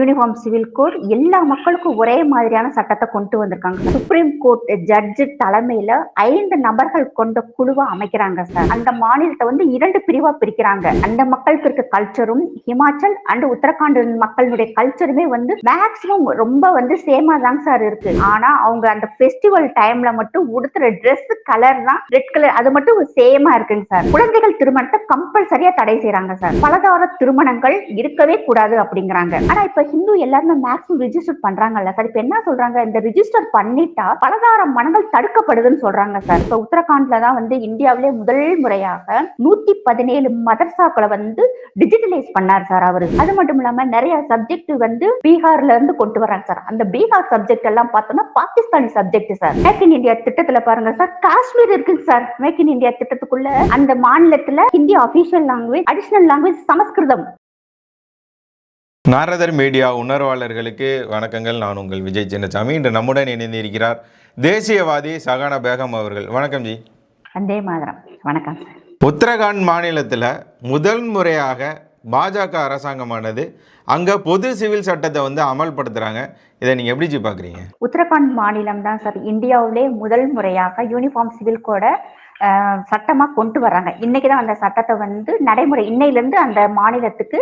Uniform civil code எல்லா மக்களுக்கும் ஒரே மாதிரியான சட்டத்தை கொண்டு வந்திருக்காங்க. சுப்ரீம் கோர்ட் ஜட்ஜு தலைமையில ஐந்து நபர்கள் கொண்ட குழுவை அமைக்கிறாங்க சார் அந்த மாநிலத்தை வந்து இரண்டு பிரிவா பிரிக்கிறாங்க. அந்த மக்களுக்கு இருக்க கல்ச்சரும் ஹிமாச்சல் அண்ட் உத்தரகாண்ட் மக்களுடைய கல்ச்சருமே வந்து மேக்சிமம் ரொம்ப வந்து சேமா தாங்க சார் இருக்கு. ஆனா அவங்க அந்த ஃபெஸ்டிவல் டைம்ல மட்டும் உடுத்துற ட்ரெஸ் கலர் தான் ரெட் கலர் அது மட்டும் சேமா இருக்குங்க சார் குழந்தைகள் திருமணத்தை கம்பல்சரியா தடை செய்யறாங்க சார் பலதார திருமணங்கள் இருக்கவே கூடாது அப்படிங்கிறாங்க. ஆனா இப்ப ஹிந்து எல்லாருமே மேக்ஸிமம் ரிஜிஸ்டர் பண்றாங்கல்ல சார் இப்ப என்ன சொல்றாங்க? இந்த ரிஜிஸ்டர் பண்ணிட்டா பலதார மனங்கள் தடுக்கப்படுதுன்னு சொல்றாங்க சார் இப்ப உத்தரகாண்ட்ல தான் வந்து இந்தியாவிலே முதல் முறையாக நூத்தி பதினேழு மதர்சாக்களை வந்து டிஜிட்டலைஸ் பண்ணார் சார் அவரு. அது மட்டும் இல்லாம நிறைய சப்ஜெக்ட் வந்து பீகார்ல இருந்து கொண்டு வராங்க சார் அந்த பீகார் சப்ஜெக்ட் எல்லாம் பார்த்தோம்னா Pakistani subject sir make in India திட்டத்துல பாருங்க சார் காஷ்மீர் இருக்குங்க சார் மேக் இன் இந்தியா திட்டத்துக்குள்ள அந்த மாநிலத்துல Hindi official language additional language Samaskritam. Naradar media உணர்வாளர்களுக்கு வணக்கங்கள். நான் உங்கள் விஜய் சின்னசாமி. இன்று நம்முடன் இணைந்திருக்கிறார் தேசியவாதி சகானா பேகம் அவர்கள். வணக்கம் ஜி. வந்தே மாதிரம். வணக்கம். உத்தரகாண்ட் மாநிலத்தில் முதல் முறையாக பாஜக அரசாங்கமானது அங்கே பொது சிவில் சட்டத்தை வந்து அமல்படுத்துகிறாங்க இதை நீங்கள் எப்படி ஜி பார்க்குறீங்க உத்தரகாண்ட் மாநிலம் தான் சார். இந்தியாவிலே முதல் முறையாக யூனிஃபார்ம் சிவில் கோட சட்டமா கொண்டு வர்றாங்க. இன்னைக்கு தான் அந்த சட்டத்தை வந்து நடைமுறை இன்னையிலேருந்து அந்த மாநிலத்துக்கு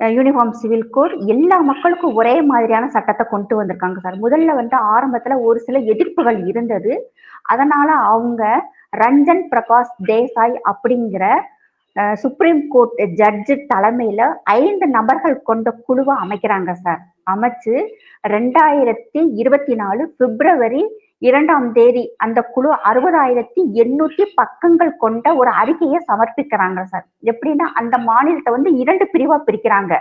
யூனிஃபார்ம் சிவில் கோட் எல்லா மக்களுக்கும் ஒரே மாதிரியான சட்டத்தை கொண்டு வந்திருக்காங்க சார். முதல்ல வந்து ஆரம்பத்துல ஒரு சில எதிர்ப்புகள் இருந்தது. அதனால அவங்க ரஞ்சன் பிரகாஷ் தேசாய் அப்படிங்கிற சுப்ரீம் கோர்ட் ஜட்ஜு தலைமையில ஐந்து நபர்கள் கொண்ட குழுவை அமைக்கிறாங்க சார். அமைச்சு ரெண்டாயிரத்தி இருபத்தி நாலு பிப்ரவரி இரண்டாம் தேதி அந்த குழு அறுபதாயிரத்தி எண்ணூத்தி பக்கங்கள் கொண்ட ஒரு அறிக்கையை சமர்ப்பிக்கிறாங்க சார். எப்படின்னா அந்த மாநிலத்தை வந்து இரண்டு பிரிவா பிரிக்கிறாங்க.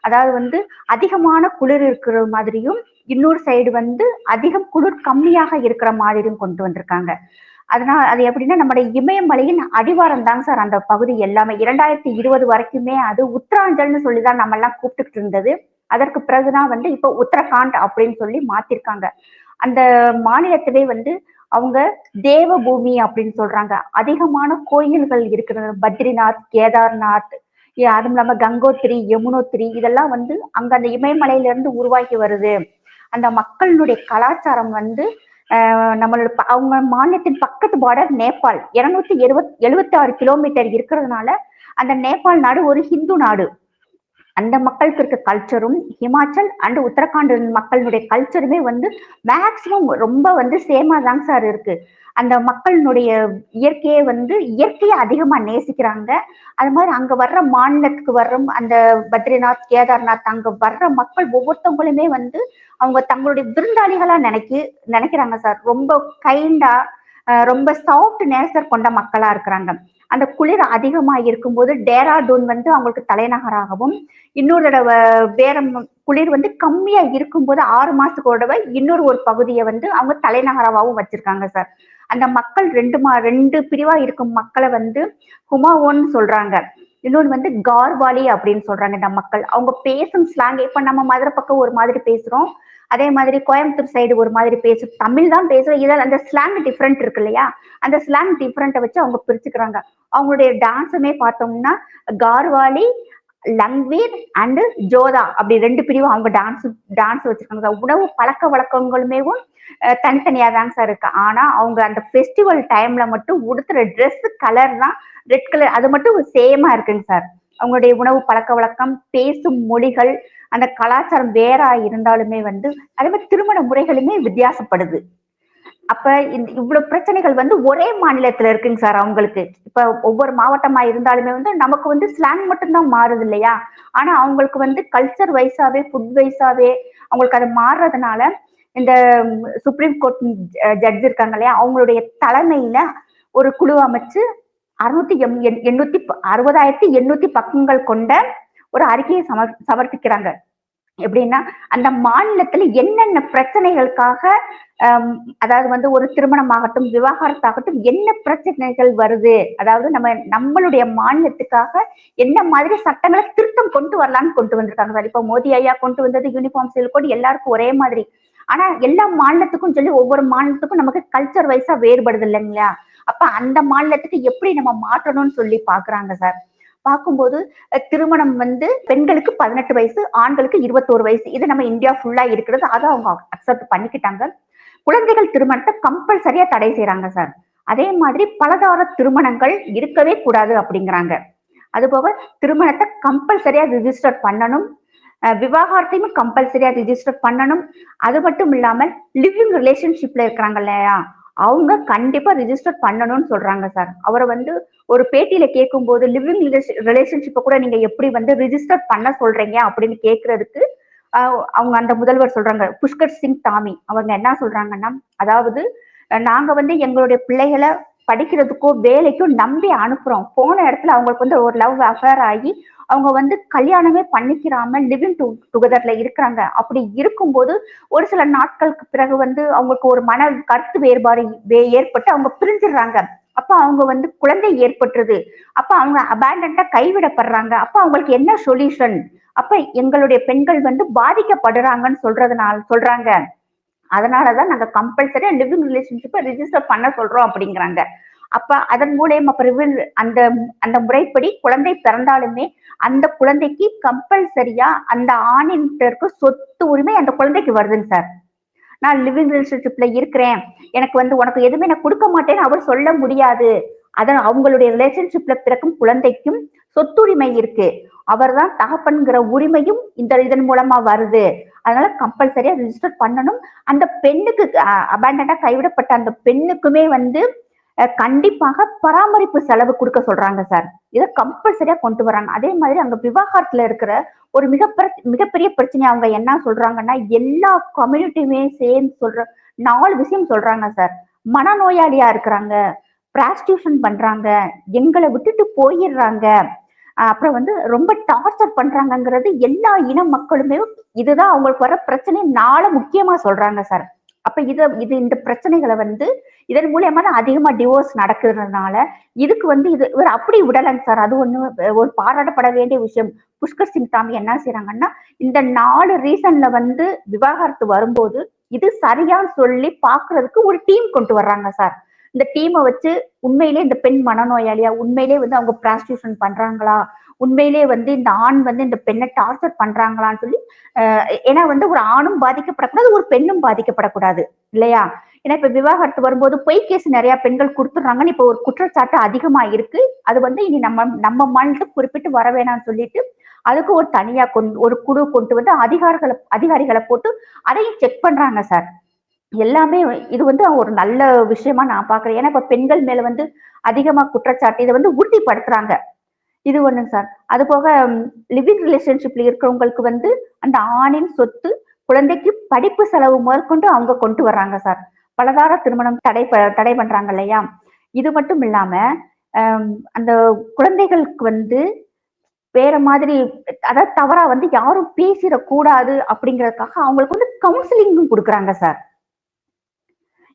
அதாவது வந்து அதிகமான குளிர் இருக்கிற மாதிரியும் இன்னொரு சைடு வந்து அதிகம் குளிர் கம்மியாக இருக்கிற மாதிரியும் கொண்டு வந்திருக்காங்க. அதனால அது எப்படின்னா நம்முடைய இமயமலையின் அடிவாரம் தாங்க சார் அந்த பகுதி எல்லாமே. இரண்டாயிரத்தி இருபது வரைக்குமே அது உத்தராஞ்சல்னு சொல்லிதான் நம்ம எல்லாம் கூப்பிட்டுக்கிட்டு இருந்தது. அதற்கு பிறகுதான் வந்து இப்போ உத்தரகாண்ட் அப்படின்னு சொல்லி மாத்திருக்காங்க. அந்த மாநிலத்திலே வந்து அவங்க தேவ பூமி அப்படின்னு சொல்றாங்க. அதிகமான கோயில்கள் இருக்கிறது. பத்ரிநாத் கேதார்நாத் அதுவும் இல்லாம கங்கோத்திரி யமுனோத்திரி இதெல்லாம் வந்து அங்க அந்த இமயமலையில இருந்து உருவாகி வருது. அந்த மக்களுடைய கலாச்சாரம் வந்து நம்மளோட அவங்க மாநிலத்தின் பக்கத்து பார்டர் நேபாள். இருநூத்தி எழுவத் எழுபத்தி ஆறு கிலோமீட்டர் இருக்கிறதுனால அந்த நேபாள் நாடு ஒரு ஹிந்து நாடு. அந்த மக்களுக்கு இருக்க கல்ச்சரும் ஹிமாச்சல் அண்ட் உத்தரகாண்ட் மக்களுடைய கல்ச்சருமே வந்து மேக்சிமம் ரொம்ப வந்து சேமா தாங்க சார் இருக்கு. அந்த மக்களினுடைய இயற்கையை வந்து இயற்கையை அதிகமா நேசிக்கிறாங்க. அது மாதிரி அங்க வர்ற மாநிலத்துக்கு வர்ற அந்த பத்ரிநாத் கேதார்நாத் அங்க வர்ற மக்கள் ஒவ்வொருத்தவங்களுமே வந்து அவங்க தங்களுடைய விருந்தாளிகளா நினைக்கி நினைக்கிறாங்க சார் ரொம்ப கைண்டா ரொம்ப சாஃப்ட் நேசர் கொண்ட மக்களா இருக்கிறாங்க. அந்த குளிர் அதிகமா இருக்கும்போது டேராடூன் வந்து அவங்களுக்கு தலைநகராகவும் இன்னொரு தடவை வேற குளிர் வந்து கம்மியா இருக்கும்போது ஆறு மாசத்துக்கு ஒரு தடவை இன்னொரு ஒரு பகுதியை வந்து அவங்க தலைநகராவும் வச்சிருக்காங்க சார். அந்த மக்கள் ரெண்டு மா ரெண்டு பிரிவா இருக்கும் மக்களை வந்து ஹுமாவோன்னு சொல்றாங்க. இன்னொன்று வந்து கார்வாலி அப்படின்னு சொல்றாங்க இந்த மக்கள். அவங்க பேசும் ஸ்லாங் இப்ப நம்ம மதுரை பக்கம் ஒரு மாதிரி பேசுறோம். அதே மாதிரி கோயம்புத்தூர் சைடு ஒரு மாதிரி பேசும் தமிழ் தான் பேசுறோம். இதில் அந்த ஸ்லாங் டிஃப்ரெண்ட் இருக்கு இல்லையா? அந்த ஸ்லாங் டிஃப்ரெண்ட்டை வச்சு அவங்க பிரிச்சுக்கிறாங்க. அவங்களுடைய டான்ஸுமே பார்த்தோம்னா கார்வாலி லங்வீர் அண்டு ஜோதா அப்படி ரெண்டு பிரிவும் அவங்க டான்ஸ் டான்ஸ் வச்சிருக்காங்க. உணவு பழக்க வழக்கங்களுமே தனித்தனியா தாங்க சார் இருக்கு. ஆனா அவங்க அந்த ஃபெஸ்டிவல் டைம்ல மட்டும் உடுத்துற ட்ரெஸ் கலர் தான் ரெட் கலர் அது மட்டும் சேமா இருக்குங்க சார் அவங்களுடைய உணவு பழக்க வழக்கம் பேசும் மொழிகள் அந்த கலாச்சாரம் வேற இருந்தாலுமே வந்து அதே மாதிரி திருமண முறைகளுமே வித்தியாசப்படுது. அப்ப இந்த இவ்வளவு பிரச்சனைகள் வந்து ஒரே மாநிலத்துல இருக்குங்க சார் அவங்களுக்கு. இப்ப ஒவ்வொரு மாவட்டமா இருந்தாலுமே வந்து நமக்கு வந்து ஸ்லாங் மட்டும்தான் மாறுது இல்லையா? ஆனா அவங்களுக்கு வந்து கல்ச்சர் வைஸாவே ஃபுட் வைஸாவே அவங்களுக்கு அது மாறுறதுனால இந்த சுப்ரீம் கோர்ட் ஜட்ஜ் இருக்காங்க இல்லையா? அவங்களுடைய தலைமையில ஒரு குழு அமைச்சு அறுநூத்தி எம் எண்ணூத்தி அறுபதாயிரத்தி எண்ணூத்தி பக்கங்கள் கொண்ட ஒரு அறிக்கையை சமர் சமர்ப்பிக்கிறாங்க. எப்படின்னா அந்த மாநிலத்துல என்னென்ன பிரச்சனைகளுக்காக அதாவது வந்து ஒரு திருமணமாகட்டும் விவாகரத்தாகட்டும் என்ன பிரச்சனைகள் வருது? அதாவது நம்ம நம்மளுடைய மாநிலத்துக்காக என்ன மாதிரி சட்டங்களை திருத்தம் கொண்டு வரலாம்னு கொண்டு வந்திருக்காங்க சார். இப்போ மோடி ஐயா கொண்டு வந்தது யூனிஃபார்ம் சிவில் கோட் எல்லாருக்கும் ஒரே மாதிரி. ஆனா எல்லா மாநிலத்துக்கும் சொல்லி ஒவ்வொரு மாநிலத்துக்கும் நமக்கு கல்ச்சர் வைஸா வேறுபடுது இல்லைங்களா? அப்ப அந்த மாநிலத்துக்கு எப்படி நம்ம மாற்றணும்னு சொல்லி பாக்குறாங்க சார்? பார்க்கும்போது திருமணம் வந்து பெண்களுக்கு பதினெட்டு வயசு ஆண்களுக்கு இருபத்தோரு வயசு. இது நம்ம இந்தியா ஃபுல்லா இருக்கிறது. அதை அவங்க அக்செப்ட் பண்ணிக்கிட்டாங்க. குழந்தைகள் திருமணத்தை கம்பல்சரியா தடை செய்யறாங்க சார் அதே மாதிரி பலதார திருமணங்கள் இருக்கவே கூடாது அப்படிங்கிறாங்க. அதுபோக திருமணத்தை கம்பல்சரியா ரிஜிஸ்டர் பண்ணணும். அஹ் விவாகரத்தையும் கம்பல்சரியா ரிஜிஸ்டர் பண்ணணும். அது மட்டும் இல்லாமல் லிவிங் ரிலேஷன்ஷிப்ல இருக்கிறாங்க இல்லையா? அவங்க கண்டிப்பா ரிஜிஸ்டர் பண்ணணும்னு சொல்றாங்க சார் அவரை வந்து ஒரு பேட்டியில கேட்கும்போது லிவிங் ரிலேஷன்ஷிப்பை கூட நீங்க எப்படி வந்து ரிஜிஸ்டர் பண்ண சொல்றீங்க அப்படின்னு கேட்கறதுக்கு அவங்க அந்த முதல்வர் சொல்றாங்க புஷ்கர் சிங் தாமி. அவங்க என்ன சொல்றாங்கன்னா அதாவது நாங்க வந்து எங்களுடைய பிள்ளைகளை படிக்கிறதுக்கோ வேலைக்கோ நம்பி அனுப்புறோம். போன இடத்துல அவங்களுக்கு வந்து ஒரு லவ் அஃபேர் ஆகி அவங்க வந்து கல்யாணமே பண்ணிக்கிறாம லிவிங் டுகெதர்ல இருக்கிறாங்க. அப்படி இருக்கும்போது ஒரு சில நாட்களுக்கு பிறகு வந்து அவங்களுக்கு ஒரு மன கருத்து வேறுபாடு வே- ஏற்பட்டு அவங்க பிரிஞ்சிடுறாங்க. அப்ப அவங்க வந்து குழந்தை ஏற்பட்டுருது. அப்ப அவங்க அபேண்டன்டா கைவிடப்படுறாங்க. அப்ப அவங்களுக்கு என்ன சொல்யூஷன் அப்ப எங்களுடைய பெண்கள் வந்து பாதிக்கப்படுறாங்கன்னு சொல்றதுனால சொல்றாங்க. அதனாலதான் நாங்க கம்பல்சரியா லிவிங் ரிலேஷன்ஷிப்பை ரிஜிஸ்டர் பண்ண சொல்றோம் அப்படிங்கிறாங்க. அப்ப அதன் மூலயம் பிரிவில் அந்த அந்த முறைப்படி குழந்தை பிறந்தாலுமே அந்த குழந்தைக்கு கம்பல்சரியா அந்த ஆணின்ட்டு இருக்க சொத்து உரிமை அந்த குழந்தைக்கு வருதுங்க சார். நான் லிவிங் ரிலேஷன்ஷிப்ல இருக்கிறேன். எனக்கு வந்து உனக்கு எதுவுமே நான் கொடுக்க மாட்டேன்னு அவர் சொல்ல முடியாது. அதன் அவங்களுடைய ரிலேஷன்ஷிப்ல பிறக்கும் குழந்தைக்கும் சொத்துரிமை இருக்கு. அவர்தான் தகப்பன்கிற உரிமையும் இந்த இதன் மூலமா வருது. அதனால கம்பல்சரியா ரிஜிஸ்டர் பண்ணணும். அந்த பெண்ணுக்கு அபேண்டா கைவிடப்பட்ட அந்த பெண்ணுக்குமே வந்து கண்டிப்பாக பராமரிப்பு செலவு கொடுக்க சொல்றாங்க சார். இதை கம்பல்சரியா கொண்டு வராங்க அதே மாதிரி அங்க விவாகரத்துல இருக்கிற ஒரு மிக மிகப்பெரிய பிரச்சனை அவங்க என்ன சொல்றாங்கன்னா எல்லா கம்யூனிட்டியுமே சேர்ந்து சொல்ற நாலு விஷயம் சொல்றாங்க சார். மனநோயாளியா இருக்கிறாங்க பிராஸ்டியூஷன் பண்றாங்க எங்களை விட்டுட்டு போயிடுறாங்க. அப்புறம் வந்து ரொம்ப டார்ச்சர் பண்றாங்கங்கிறது எல்லா இன மக்களுமே இதுதான் அவங்களுக்கு வர பிரச்சனை நாள முக்கியமா சொல்றாங்க சார். அப்ப இத இது இந்த பிரச்சனைகளை வந்து இதன் மூலியமா தான் அதிகமா டிவோர்ஸ் நடக்கிறதுனால இதுக்கு வந்து இது இவர் அப்படி விடலைங்க சார் அது ஒண்ணு ஒரு பாராட்டப்பட வேண்டிய விஷயம். புஷ்கர் சிங் தாமி என்ன செய்றாங்கன்னா இந்த நாலு ரீசன்ல வந்து விவாகரத்து வரும்போது இது சரியான்னு சொல்லி பாக்குறதுக்கு ஒரு டீம் கொண்டு வர்றாங்க சார் இந்த டீமை வச்சு உண்மையிலே இந்த பெண் மனநோயாளியா உண்மையிலே வந்து அவங்க பிராஸ்டியூஷன் பண்றாங்களா உண்மையிலே வந்து இந்த ஆண் வந்து இந்த பெண்ணை டார்ச்சர் பண்றாங்களான்னு சொல்லி ஏன்னா வந்து ஒரு ஆணும் பாதிக்கப்படக்கூடாது ஒரு பெண்ணும் பாதிக்கப்படக்கூடாது இல்லையா? ஏன்னா இப்ப விவாகரத்து வரும்போது பொய் கேஸ் நிறைய பெண்கள் கொடுத்துடுறாங்கன்னு இப்ப ஒரு குற்றச்சாட்டு அதிகமா இருக்கு. அது வந்து இனி நம்ம நம்ம மாநிலத்துக்கு குறிப்பிட்டு வர வேணாம்னு சொல்லிட்டு அதுக்கு ஒரு தனியா கொண்டு ஒரு குழு கொண்டு வந்து அதிகாரிகளை அதிகாரிகளை போட்டு அதையும் செக் பண்றாங்க சார் எல்லாமே இது வந்து ஒரு நல்ல விஷயமா நான் பாக்குறேன் ஏன்னா இப்ப பெண்கள் மேல வந்து அதிகமா குற்றச்சாட்டு இதை வந்து உறுதிப்படுத்துறாங்க. இது ஒண்ணுங்க சார் அது போக லிவிங் ரிலேஷன்ஷிப்ல இருக்கிறவங்களுக்கு வந்து அந்த ஆணின் சொத்து குழந்தைக்கு படிப்பு செலவு முதற்கொண்டு அவங்க கொண்டு வர்றாங்க சார் பலதார திருமணம் தடை ப- தடை பண்றாங்க இல்லையா? இது மட்டும் இல்லாம அந்த குழந்தைகளுக்கு வந்து வேற மாதிரி அதாவது தவறா வந்து யாரும் பேசிடக்கூடாது அப்படிங்கறதுக்காக அவங்களுக்கு வந்து கவுன்சிலிங்கும் கொடுக்குறாங்க சார்.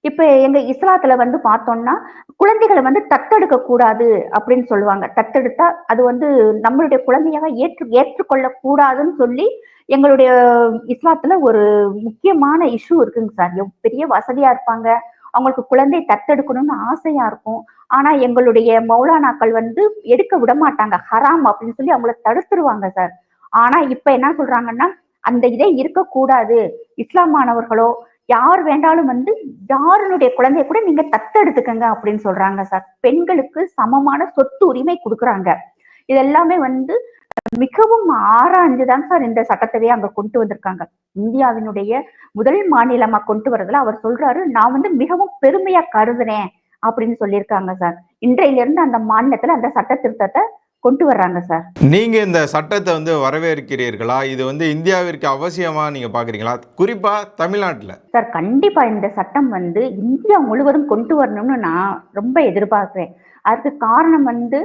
இப்ப எங்க இஸ்லாத்துல வந்து பார்த்தோம்னா குழந்தைகளை வந்து தத்தெடுக்க கூடாது அப்படின்னு சொல்லுவாங்க. தத்தெடுத்தா அது வந்து நம்மளுடைய குழந்தையாக ஏற்று ஏற்றுக்கொள்ள கூடாதுன்னு சொல்லி எங்களுடைய இஸ்லாத்துல ஒரு முக்கியமான இஷ்யூ இருக்குங்க சார். பெரிய வசதியா இருப்பாங்க. அவங்களுக்கு குழந்தை தத்தெடுக்கணும்னு ஆசையா இருக்கும். ஆனா எங்களுடைய மௌலானாக்கள் வந்து எடுக்க விட மாட்டாங்க ஹராம் அப்படின்னு சொல்லி அவங்கள தடுத்துருவாங்க சார். ஆனா இப்ப என்ன சொல்றாங்கன்னா அந்த இதே இருக்கக்கூடாது இஸ்லாமானவர்களோ யார் வேண்டாலும் வந்து யாருனுடைய குழந்தைய கூட நீங்க தத்தெடுத்துக்கங்க அப்படின்னு சொல்றாங்க சார். பெண்களுக்கு சமமான சொத்து உரிமை கொடுக்குறாங்க. இது எல்லாமே வந்து மிகவும் ஆராய்ஞ்சுதான் சார் இந்த சட்டத்தவே அங்க கொண்டு வந்திருக்காங்க. இந்தியாவினுடைய முதல் மாநிலமா கொண்டு வரதுல அவர் சொல்றாரு நான் வந்து மிகவும் பெருமையா கருதுறேன் அப்படின்னு சொல்லியிருக்காங்க சார். இன்றையில இருந்து அந்த மாநிலத்துல அந்த சட்ட திருத்தத்தை கொண்டு வர்றாங்க சார். நீங்க இந்த சட்டத்தை வந்து வரவேற்கிறீர்களா? இது வந்து இந்தியாவிற்கு அவசியமா நீங்க பாக்குறீங்களா? குறிப்பா தமிழ்நாட்டுல. சார் கண்டிப்பா இந்த சட்டம் வந்து இந்தியா முழுவதும் கொண்டு வரணும்னு நான் ரொம்ப எதிர்பார்க்கிறேன். அதுக்கு காரணம் வந்து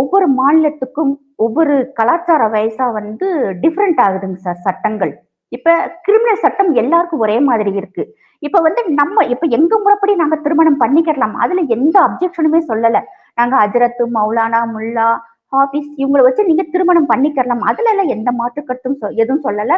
ஒவ்வொரு மாநிலத்துக்கும் ஒவ்வொரு கலாச்சார வயசா வந்து டிஃப்ரெண்ட் ஆகுதுங்க சார் சட்டங்கள். இப்ப கிரிமினல் சட்டம் எல்லாருக்கும் ஒரே மாதிரி இருக்கு. இப்ப வந்து நம்ம இப்ப எங்க முறைப்படி நாங்க திருமணம் பண்ணிக்கலாம் அதுல எந்த அப்ஜெக்ஷனுமே சொல்லல. நாங்க அஜரத்து மௌலானா முல்லா ஹாஃபிஸ் இவங்களை வச்சு நீங்க திருமணம் பண்ணிக்கலாம் அதுல எல்லாம் எந்த மாற்றுக்கட்டும் சொ- எதுவும் சொல்லல.